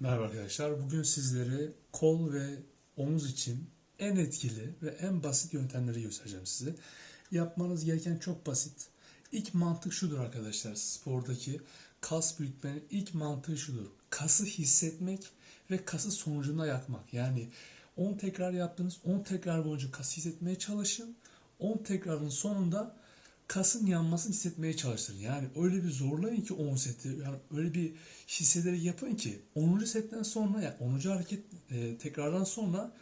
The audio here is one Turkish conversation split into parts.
Merhaba arkadaşlar. Bugün sizlere kol ve omuz için en etkili ve en basit yöntemleri göstereceğim size. Yapmanız gereken çok basit. İlk mantık şudur arkadaşlar. Spordaki kas büyütmenin ilk mantığı şudur. Kası hissetmek ve kası sonucunda yakmak. Yani 10 tekrar yaptığınız 10 tekrar boyunca kası hissetmeye çalışın. 10 tekrarın sonunda kasın yanmasını hissetmeye çalıştırın. Yani öyle bir zorlayın ki 10 seti. Yani öyle bir hissederek yapın ki 10. setten sonra yani 10. hareket e, tekrardan sonra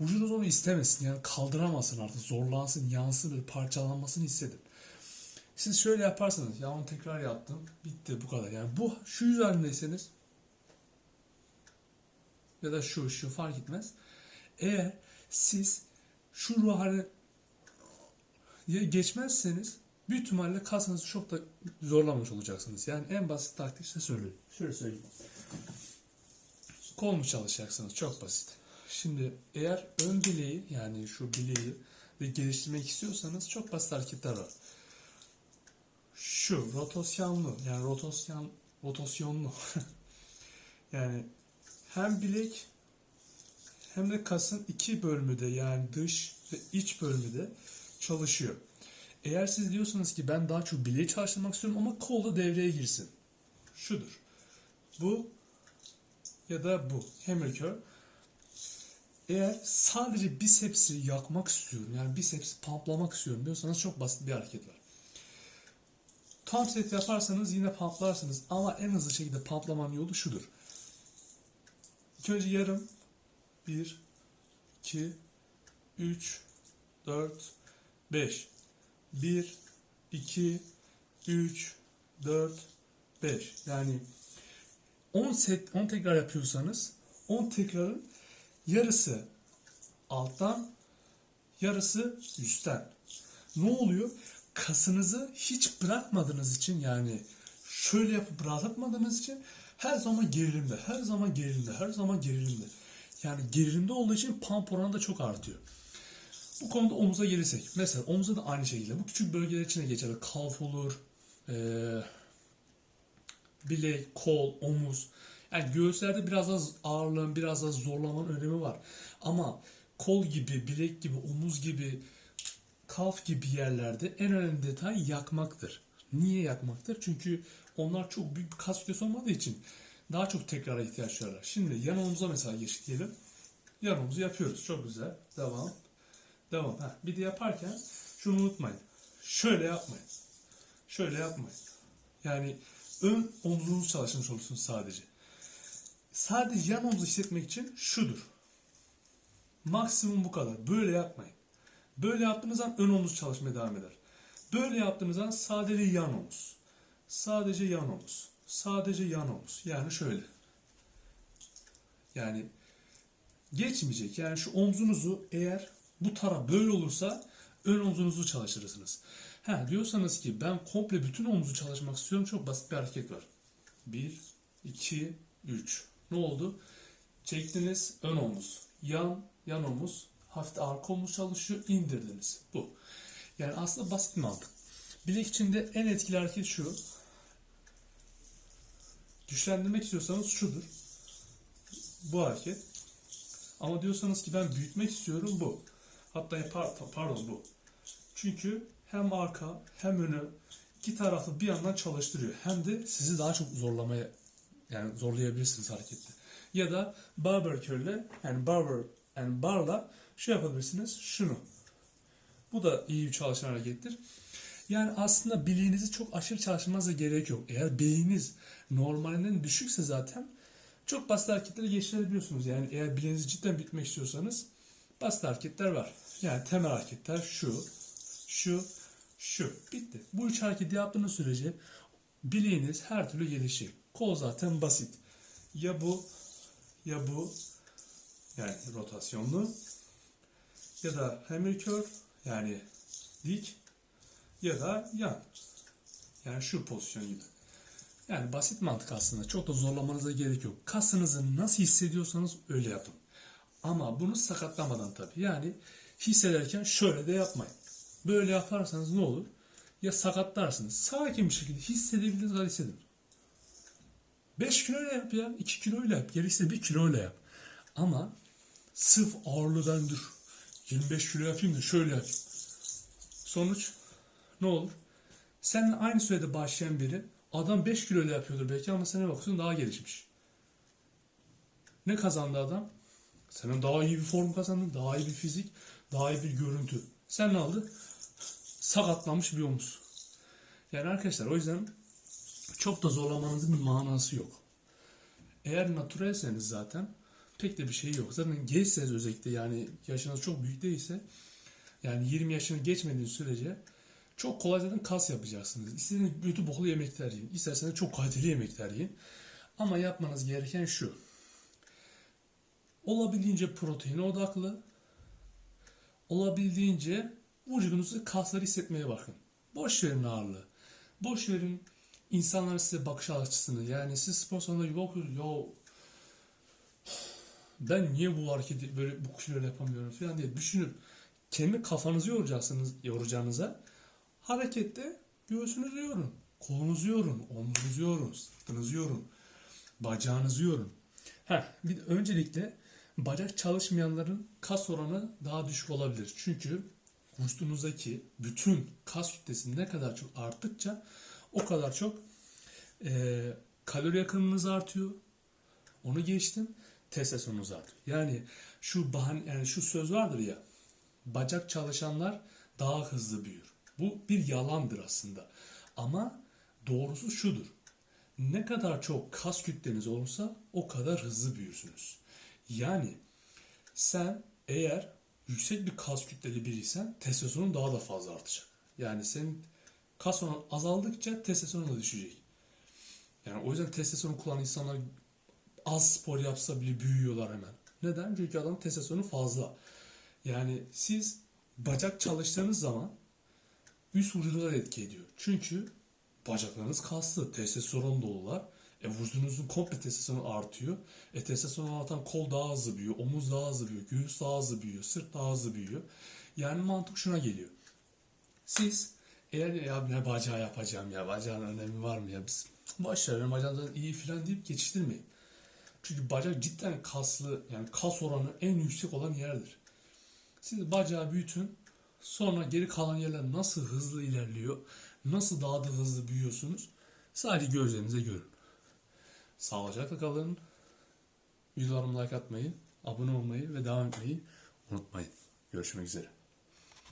vücudunuz onu istemesin. Yani kaldıramasın artık. Zorlansın, yansın, böyle parçalanmasını hissedin. Siz şöyle yaparsanız ya onu tekrar yaptım. Bitti bu kadar. Yani bu şu üzerindeyseniz ya da şu şu fark etmez. Eğer siz şu ruh hali geçmezseniz büyük ihtimalle kasınızı çok da zorlamış olacaksınız. Yani en basit taktik size söyleyeyim. Şöyle söyleyeyim. Kol mu çalışacaksınız? Çok basit. Şimdi eğer ön bileği yani şu bileği de geliştirmek istiyorsanız çok basit hareketler var. Şu rotasyonlu yani rotasyon rotasyonlu yani hem bilek hem de kasın iki bölümü de yani dış ve iç bölümü de çalışıyor. Eğer siz diyorsanız ki ben daha çok bileği çalıştırmak istiyorum ama kol da devreye girsin. Şudur. Bu ya da bu. Hammer curl. Eğer sadece bisepsi yakmak istiyorum yani bisepsi pumplamak istiyorum diyorsanız çok basit bir hareket var. Tam set yaparsanız yine pumplarsınız ama en hızlı şekilde pumplamanın yolu şudur. İlk önce yarım 1 2 3 4 5 1 2 3 4 5 yani 10 set 10 tekrar yapıyorsanız 10 tekrarın yarısı alttan yarısı üstten. Ne oluyor? Kasınızı hiç bırakmadığınız için yani şöyle yapıp rahatlatmadığınız için her zaman gerilimde, her zaman gerilimde, her zaman gerilimde. Yani gerilimde olduğu için pump oranı da çok artıyor. Bu konuda omuza gelirsek. Mesela omuzda da aynı şekilde. Bu küçük bölgeler içine geçer. Kalf olur, eee, bilek, kol, omuz. Yani göğüslerde biraz az ağırlığın, biraz az zorlamanın önemi var. Ama kol gibi, bilek gibi, omuz gibi, kalf gibi yerlerde en önemli detay yakmaktır. Niye yakmaktır? Çünkü onlar çok büyük bir kas kütlesi olmadığı için daha çok tekrara ihtiyaç duyarlar. Şimdi yan omuza mesela geçelim. Yan omuzu yapıyoruz. Çok güzel. Devam. Devam. Heh. Bir de yaparken şunu unutmayın. Şöyle yapmayın. Şöyle yapmayın. Yani ön omzunuz çalışmış olursunuz sadece. Sadece yan omuzu hissetmek için şudur. Maksimum bu kadar. Böyle yapmayın. Böyle yaptığınız zaman ön omuz çalışmaya devam eder. Böyle yaptığınız zaman sadece yan omuz. Sadece yan omuz. Sadece yan omuz. Yani şöyle. Yani geçmeyecek. Yani şu omzunuzu eğer bu taraf böyle olursa ön omzunuzu çalıştırırsınız. Ha diyorsanız ki ben komple bütün omuzu çalışmak istiyorum. Çok basit bir hareket var. 1, 2, 3. Ne oldu? Çektiniz ön omuz. Yan, yan omuz. Hafif arka omuz çalışıyor. indirdiniz. Bu. Yani aslında basit bir mantık. Bilek içinde en etkili hareket şu. Güçlendirmek istiyorsanız şudur. Bu hareket. Ama diyorsanız ki ben büyütmek istiyorum bu. Hatta pardon, bu. Çünkü hem arka hem önü iki taraflı bir yandan çalıştırıyor. Hem de sizi daha çok zorlamaya yani zorlayabilirsiniz harekette. Ya da barber curl'le yani barber yani barla şu yapabilirsiniz şunu. Bu da iyi bir çalışan harekettir. Yani aslında bileğinizi çok aşırı çalışmanıza gerek yok. Eğer bileğiniz normalinden düşükse zaten çok basit hareketleri geçirebiliyorsunuz. Yani eğer bileğinizi cidden bitmek istiyorsanız basit hareketler var. Yani temel hareketler şu, şu, şu. Bitti. Bu üç hareketi yaptığınız sürece bileğiniz her türlü gelişir. Kol zaten basit. Ya bu, ya bu. Yani rotasyonlu. Ya da hammer curl yani dik ya da yan. Yani şu pozisyon gibi. Yani basit mantık aslında. Çok da zorlamanıza gerek yok. Kasınızı nasıl hissediyorsanız öyle yapın. Ama bunu sakatlamadan tabii. Yani hissederken şöyle de yapmayın. Böyle yaparsanız ne olur? Ya sakatlarsınız. Sakin bir şekilde hissedebildiğiniz kadar hissedin. 5 kiloyla yap ya. 2 kiloyla yap. Gerekirse 1 kiloyla yap. Ama sırf ağırlığı dur. 25 kilo yapayım da şöyle yapayım. Sonuç ne olur? Seninle aynı sürede başlayan biri adam 5 kiloyla yapıyordur belki ama sana bakıyorsun daha gelişmiş. Ne kazandı adam? Senin daha iyi bir form kazandın, daha iyi bir fizik, daha iyi bir görüntü. Sen ne aldı? Sakatlanmış bir omuz. Yani arkadaşlar o yüzden çok da zorlamanızın bir manası yok. Eğer natürelseniz zaten pek de bir şey yok. Zaten gençseniz özellikle yani yaşınız çok büyük değilse yani 20 yaşını geçmediğiniz sürece çok kolay zaten kas yapacaksınız. İstediğiniz kötü boklu yemekler yiyin. İsterseniz çok kaliteli yemekler yiyin. Ama yapmanız gereken şu. Olabildiğince proteine odaklı. Olabildiğince vücudunuzu kasları hissetmeye bakın. Boş verin ağırlığı. Boş verin insanların size bakış açısını. Yani siz spor salonunda gibi bakıyorsunuz. Ya ben niye bu hareketi böyle bu kiloyla yapamıyorum falan diye düşünüp kendi kafanızı yoracaksınız, yoracağınıza harekette göğsünüzü yorun. Kolunuzu yorun, omzunuzu yorun, sırtınızı yorun, bacağınızı yorun. Heh, bir öncelikle bacak çalışmayanların kas oranı daha düşük olabilir. Çünkü vücudunuzdaki bütün kas kütlesi ne kadar çok arttıkça o kadar çok eee, kalori yakımınız artıyor. Onu geçtim. Testosteronunuz artıyor. Yani şu bahane, yani şu söz vardır ya. Bacak çalışanlar daha hızlı büyür. Bu bir yalandır aslında. Ama doğrusu şudur. Ne kadar çok kas kütleniz olursa o kadar hızlı büyürsünüz. Yani sen eğer yüksek bir kas kütleli biriysen testosteron daha da fazla artacak. Yani senin kas oranı azaldıkça testosteron da düşecek. Yani o yüzden testosteron kullanan insanlar az spor yapsa bile büyüyorlar hemen. Neden? Çünkü adamın testosteronu fazla. Yani siz bacak çalıştığınız zaman üst vücudunuza da etki ediyor. Çünkü bacaklarınız kaslı, testosteron dolular. E vücudunuzun komple testosteronu artıyor. E testosteron artan kol daha hızlı büyüyor, omuz daha hızlı büyüyor, göğüs daha hızlı büyüyor, sırt daha hızlı büyüyor. Yani mantık şuna geliyor. Siz eğer ya ne bacağı yapacağım ya bacağın önemi var mı ya biz boş ver benim bacağım zaten iyi falan deyip geçiştirmeyin. Çünkü bacak cidden kaslı yani kas oranı en yüksek olan yerdir. Siz bacağı büyütün sonra geri kalan yerler nasıl hızlı ilerliyor nasıl daha da hızlı büyüyorsunuz sadece gözlerinize görün. Sağlıcakla kalın. Videolarıma like atmayı, abone olmayı ve devam etmeyi unutmayın. Görüşmek üzere.